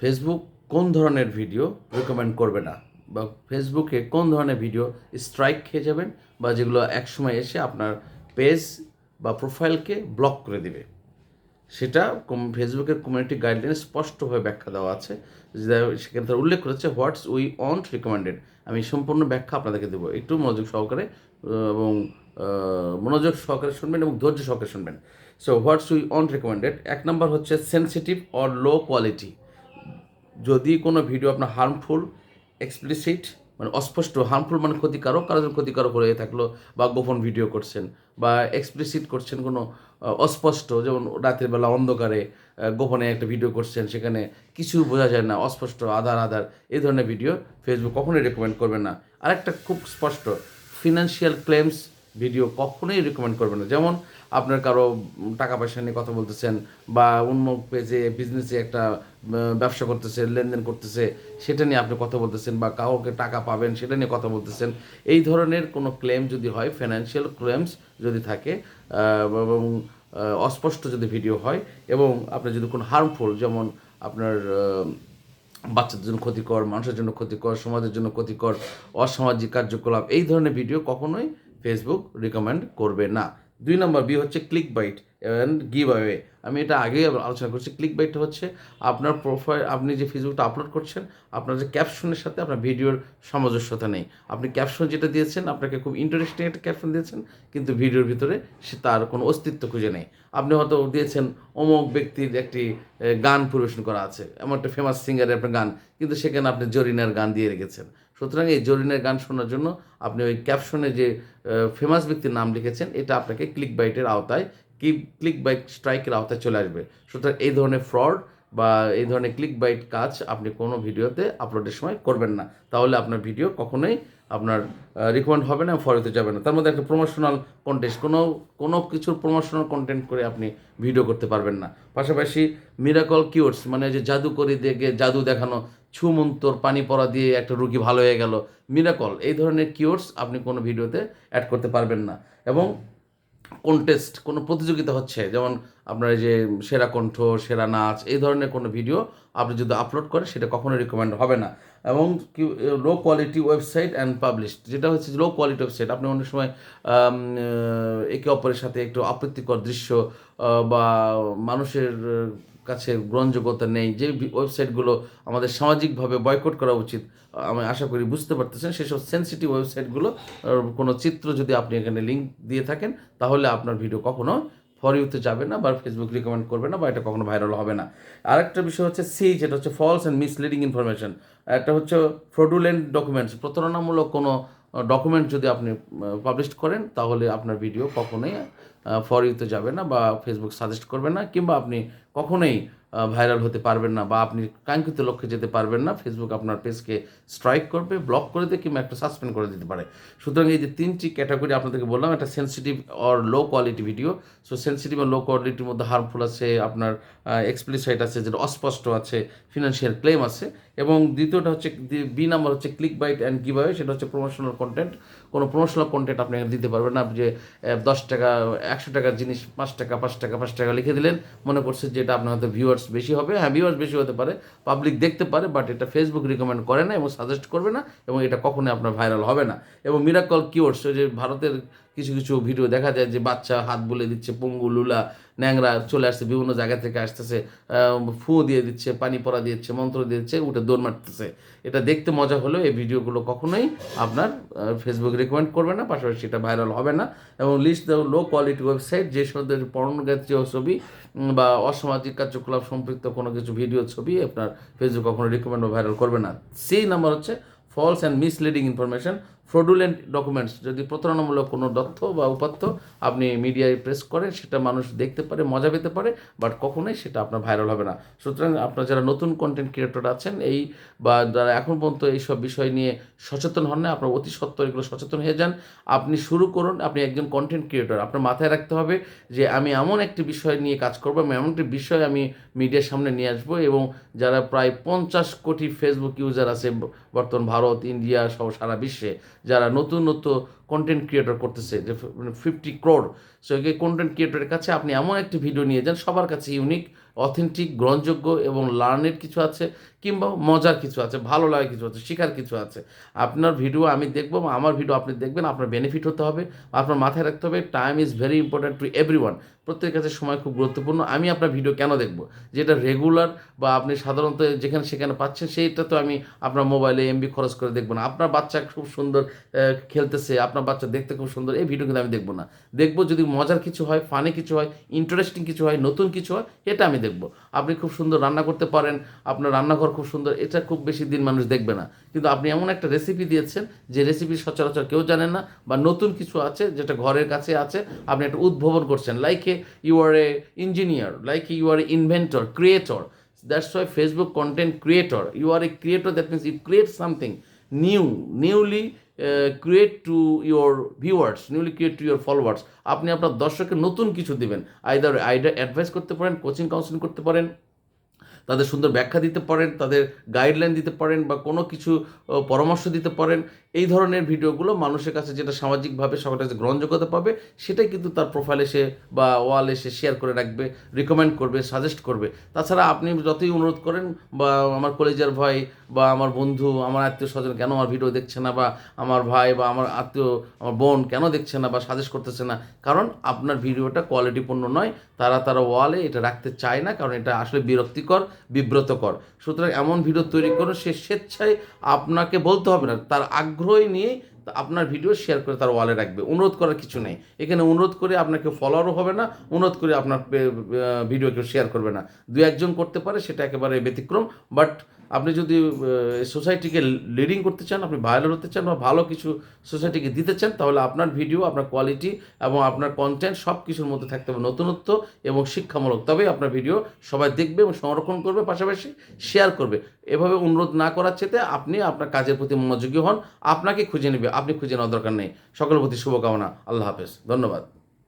Facebook কোন ধরনের video recommend করবে না? বা ফেসবুকে কোন ধরনের ভিডিও স্ট্রাইক খেয়ে যাবেন? বা যেগুলো একসময় এসে আপনার পেজ বা প্রোফাইলকে ব্লক করে দিবে? সেটা ফেসবুকের কমিউনিটি গাইডলাইনে স্পষ্টভাবে ব্যাখ্যা দেওয়া আছে। সেখানে তারা উল্লেখ করেছে হোয়াটস উই অন্ট রিকমেন্ডেড আমি সম্পূর্ণ ব্যাখ্যা আপনাদেরকে দেবো। একটু মনোযোগ সহকারে এবং মনোযোগ সহকারে শুনবেন এবং ধৈর্য সহকারে শুনবেন। So what's we won't recommended এক নম্বর হচ্ছে সেন্সিটিভ অর লো কোয়ালিটি যদি কোনো ভিডিও আপনার হার্মফুল এক্সপ্লিসিট মানে অস্পষ্ট হার্মফুল মানে ক্ষতিকারক, কারোর ক্ষতিকারক হয়ে থাকল বা গোপন ভিডিও করছেন বা এক্সপ্লিসিট করছেন কোনো অস্পষ্ট, যেমন রাতের বেলা অন্ধকারে গোপনে একটা ভিডিও করছেন, সেখানে কিছু বোঝা যায় না, অস্পষ্ট, আধার আধার এই ধরনের ভিডিও ফেসবুক কখনোই রেকমেন্ড করবে না। আরেকটা খুব স্পষ্ট ফিনান্সিয়াল ক্লেমস ভিডিও কখনোই রেকমেন্ড করবে না। যেমন আপনার কারও টাকা পয়সা নিয়ে কথা বলতেছেন বা অন্য পেজে বিজনেসে একটা ব্যবসা করতেছে, লেনদেন করতেছে, সেটা নিয়ে আপনি কথা বলতেছেন বা কাউকে টাকা পাবেন, সেটা নিয়ে কথা বলতেছেন, এই ধরনের কোনো ক্লেম যদি হয় ফিনান্সিয়াল ক্লেমস যদি থাকে এবং অস্পষ্ট যদি ভিডিও হয়, এবং আপনার যদি কোনো হার্মফুল যেমন আপনার বাচ্চাদের জন্য ক্ষতিকর, মানুষের জন্য ক্ষতিকর, সমাজের জন্য ক্ষতিকর, অসামাজিক কার্যকলাপ, এই ধরনের ভিডিও কখনোই ফেসবুক রিকমেন্ড করবে না। দুই নম্বর বি হচ্ছে click bait and give away আমি এটা আগেই আলোচনা করছি। ক্লিক বাইটটা হচ্ছে আপনার প্রোফাইল আপনি যে ফেসবুকটা আপলোড করছেন, আপনার যে ক্যাপশনের সাথে আপনার ভিডিওর সামঞ্জস্যতা নেই। আপনি ক্যাপশন যেটা দিয়েছেন, আপনাকে খুব ইন্টারেস্টিং একটা ক্যাপশন দিয়েছেন, কিন্তু ভিডিওর ভিতরে সে তার কোনো অস্তিত্ব খুঁজে নেই। আপনি হয়তো দিয়েছেন অমুক ব্যক্তির একটি গান পরিবেশন করা আছে। এমন একটা ফেমাস সিঙ্গারের আপনার গান, কিন্তু সেখানে আপনি জরিনার গান দিয়ে রেখেছেন। সুতরাং এই জরিনের গান শোনার জন্য আপনি ওই ক্যাপশনে যে ফেমাস ব্যক্তির নাম লিখেছেন, এটা আপনাকে ক্লিক বাইটের আওতায় কি ক্লিক বাইট স্ট্রাইকের আওতায় চলে আসবে। সুতরাং এই ধরনের ফ্রড বা এই ধরনের ক্লিক বাইট কাজ আপনি কোনো ভিডিওতে আপলোডের সময় করবেন না। তাহলে আপনার ভিডিও কখনোই আপনার রিকমেন্ড হবে না ফলোতে যাবে না। তার মধ্যে একটা প্রমোশনাল কন্টেন্ট কোনো কোনো কিছুর প্রমোশনাল কন্টেন্ট করে আপনি ভিডিও করতে পারবেন না। পাশাপাশি মিরাকল কিওর্স মানে যে জাদু করে দেখে জাদু দেখানো, ছুমন্তর, পানি পড়া দিয়ে একটা রুগী ভালো হয়ে গেল মিরাকল এই ধরনের কিওর্স আপনি কোনো ভিডিওতে অ্যাড করতে পারবেন না। এবং কন্টেস্ট কোনো প্রতিযোগিতা হচ্ছে, যেমন আপনার যে সেরা কণ্ঠ, সেরা নাচ, এই ধরনের কোনো ভিডিও আপনি যদি আপলোড করেন, সেটা কখনো রিকমেন্ড হবে না। এবং কি low quality website and published যেটা হচ্ছে লো কোয়ালিটি ওয়েবসাইট আপনি অনেক সময় একে অপরের সাথে একটু আপত্তিকর দৃশ্য বা মানুষের কাছে গ্রহণযোগ্যতা নেই, যে ওয়েবসাইটগুলো আমাদের সামাজিকভাবে বয়কট করা উচিত, আমি আশা করি বুঝতে পারতেছেন, সেসব সেন্সিটিভ ওয়েবসাইটগুলো কোনো চিত্র যদি আপনি এখানে লিঙ্ক দিয়ে থাকেন, তাহলে আপনার ভিডিও কখনো ফর ইউতে যাবে না বা ফেসবুক রিকমেন্ড করবে না বা এটা কখনো ভাইরাল হবে না। আরেকটা বিষয় হচ্ছে সি যেটা হচ্ছে ফলস অ্যান্ড মিসলিডিং ইনফরমেশন একটা হচ্ছে ফ্রডুলেন্ট ডকুমেন্টস প্রতারণামূলক কোনো ডকুমেন্ট যদি আপনি পাবলিশ করেন, তাহলে আপনার ভিডিও কখনোই ফর ইউতে যাবে না বা ফেসবুক সাজেস্ট করবে না, কিংবা আপনি কখনোই ভাইরাল হতে পারবেন না বা আপনি কাঙ্ক্ষিত লক্ষ্যে যেতে পারবেন না ফেসবুক আপনার পেজকে স্ট্রাইক করবে ব্লক করে দেয় কিংবা একটা সাসপেন্ড করে দিতে পারে। সুতরাং এই যে তিনটি ক্যাটাগরি আপনাদেরকে বললাম, একটা sensitive or low quality video so sensitive R low কোয়ালিটির মধ্যে হার্মফুল আছে, আপনার এক্সপ্লিসাইট আছে, যেটা অস্পষ্ট আছে ফিনান্সিয়াল ক্লেম আছে। এবং দ্বিতীয়টা হচ্ছে বি নাম্বার হচ্ছে ক্লিক বাইট অ্যান্ড গিভাওয়ে সেটা হচ্ছে প্রমোশনাল কন্টেন্ট কোনো প্রমোশনাল কন্টেন্ট আপনি দিতে পারবেন না, যে দশ টাকা একশো টাকার জিনিস, পাঁচ টাকা পাঁচ টাকা পাঁচ টাকা লিখে দিলেন। মনে করছে যে এটা আপনার হয়তো ভিউয়ার্স বেশি হবে। হ্যাঁ ভিউয়ার্স বেশি হতে পারে পাবলিক দেখতে পারে বাট এটা ফেসবুক রিকমেন্ড করে না এবং সাজেস্ট করবে না এবং এটা কখনোই আপনার ভাইরাল হবে না। এবং মিরাকল কিওর্স যে ভারতের কিছু কিছু ভিডিও দেখা যায় যে বাচ্চা হাত বলে দিচ্ছে, পঙ্গু, লুলা, ন্যাংরা চলে আসছে, বিভিন্ন জায়গা থেকে আসতেছে ফু দিয়ে দিচ্ছে, পানি পড়া দিচ্ছে মন্ত্র দিয়ে দিচ্ছে উঠে দৌড় মারতেছে। এটা দেখতে মজা হলেও এই ভিডিওগুলো কখনোই আপনার ফেসবুক রেকমেন্ড করবে না, পাশাপাশি এটা ভাইরাল হবে না। এবং list the low quality website যে সদের পর্নোগ্রাফীয় ছবি বা অসামাজিক কার্যকলাপ সম্পৃক্ত কোনো কিছু ভিডিও ছবি আপনার ফেসবুক কখনো রেকমেন্ড বা ভাইরাল করবে না। সেই নাম্বার হচ্ছে false and misleading information fraudulent documents যদি প্রতারণামূলক কোনো তথ্য বা উপাত্ত আপনি মিডিয়ায় প্রেস করেন, সেটা মানুষ দেখতে পারে, মজা পেতে পারে বাট কখনোই সেটা আপনার ভাইরাল হবে না। সুতরাং আপনার যারা নতুন কন্টেন্ট ক্রিয়েটর আছেন, এই বা যারা এখন পর্যন্ত এইসব বিষয় নিয়ে সচেতন হন না, আপনার অতি সত্ত্বর এগুলো সচেতন হয়ে যান। আপনি শুরু করুন, আপনি একজন কন্টেন্ট ক্রিয়েটর আপনার মাথায় রাখতে হবে যে আমি এমন একটি বিষয় নিয়ে কাজ করব, আমি এমন একটি বিষয় আমি মিডিয়ার সামনে নিয়ে আসব এবং যারা প্রায় পঞ্চাশ কোটি ফেসবুক ইউজার আছে, বর্তমান ভারত ইন্ডিয়া সহ সারা বিশ্বে যারা নতুন নতুন কন্টেন্ট ক্রিয়েটর করতেছে, যে ফিফটি ক্রোড সো কন্টেন্ট ক্রিয়েটরের কাছে আপনি এমন একটি ভিডিও নিয়ে যান, সবার কাছে ইউনিক অথেন্টিক গ্রহণযোগ্য এবং লার্নের কিছু আছে কিংবা মজার কিছু আছে, ভালো লাগার কিছু আছে, শেখার কিছু আছে। আপনার ভিডিও আমি দেখব বা আমার ভিডিও আপনি দেখবেন, আপনার বেনিফিট হতে হবে, আপনার মাথায় রাখতে হবে time is very important to everyone প্রত্যেকের কাছে সময় খুব গুরুত্বপূর্ণ। আমি আপনার ভিডিও কেন দেখব? যেটা রেগুলার বা আপনি সাধারণত যেখানে সেখানে পাচ্ছেন, সেইটা তো আমি আপনার মোবাইলে এমবি খরচ করে দেখব না। আপনার বাচ্চা খুব সুন্দর খেলতেছে, আপনার বাচ্চা দেখতে খুব সুন্দর, এই ভিডিও কিন্তু আমি দেখব না। দেখব যদি মজার কিছু হয় ফানি কিছু হয় ইন্টারেস্টিং কিছু হয়, নতুন কিছু হয়, এটা আমি দেখব আপনি খুব সুন্দর রান্না করতে পারেন, আপনার রান্নাঘর খুব সুন্দর, এটা খুব বেশি দিন মানুষ দেখবে না। কিন্তু আপনি এমন একটা রেসিপি দিয়েছেন, যে রেসিপি সচরাচর কেউ জানেন না, বা নতুন কিছু আছে, যেটা ঘরের কাছে আছে, আপনি একটা উদ্ভাবন করছেন। Like a you are a engineer like you are a inventor creator that's why Facebook content creator you are a creator that means you create something new newly create to your viewers newly create to your followers আপনি আপনার দর্শককে নতুন কিছু দেবেন। Either idea advice করতে পারেন coaching counselling করতে পারেন তাদের সুন্দর ব্যাখ্যা দিতে পারেন, তাদের গাইডলাইন দিতে পারেন বা কোনো কিছু পরামর্শ দিতে পারেন, এই ধরনের ভিডিওগুলো মানুষের কাছে যেটা সামাজিকভাবে সবার কাছে গ্রহণযোগ্যতা পাবে, সেটাই কিন্তু তার প্রোফাইলে সে বা ওয়ালে সে শেয়ার করে রাখবে রিকমেন্ড করবে সাজেস্ট করবে। তাছাড়া আপনি যতই অনুরোধ করেন বা আমার কলেজের ভাই বা আমার বন্ধু, আমার আত্মীয় স্বজন কেন আমার ভিডিও দেখছে না বা আমার ভাই বা আমার আত্মীয়, আমার বোন কেন দেখছে না বা সাজেস্ট করতেছে না, কারণ আপনার ভিডিওটা কোয়ালিটিপূর্ণ নয়, তারা তারা ওয়ালে এটা রাখতে চায় না, কারণ এটা আসলে বিরক্তিকর বিব্রতকর। সুতরাং এমন ভিডিও তৈরি করো, সে স্বেচ্ছায় আপনাকে বলতে হবে না। তার আগ্রহই নিয়ে আপনার ভিডিও শেয়ার করে তার ওয়ালে রাখবে। অনুরোধ করার কিছু নেই। এখানে অনুরোধ করে আপনাকে ফলোয়ারও হবে না, অনুরোধ করে আপনার ভিডিও কেউ শেয়ার করবে না। দু একজন করতে পারে, সেটা একেবারে ব্যতিক্রম বাট আপনি যদি সোসাইটিকে লিডিং করতে চান, আপনি ভাইরাল হতে চান বা ভালো কিছু সোসাইটিকে দিতে চান, তাহলে আপনার ভিডিও আপনার কোয়ালিটি এবং আপনার কন্টেন্ট সব কিছুর মধ্যে থাকতে হবে। নতুনত্ব এবং শিক্ষামূলক। তবেই আপনার ভিডিও সবাই দেখবে এবং সংরক্ষণ করবে, পাশাপাশি শেয়ার করবে। এভাবে অনুরোধ না করার চেতে আপনি আপনার কাজের প্রতি মনোযোগী হন, আপনাকে খুঁজে নেবে, আপনি খুঁজে নেওয়ার দরকার নেই। সকলের প্রতি শুভকামনা। আল্লাহ হাফেজ। ধন্যবাদ।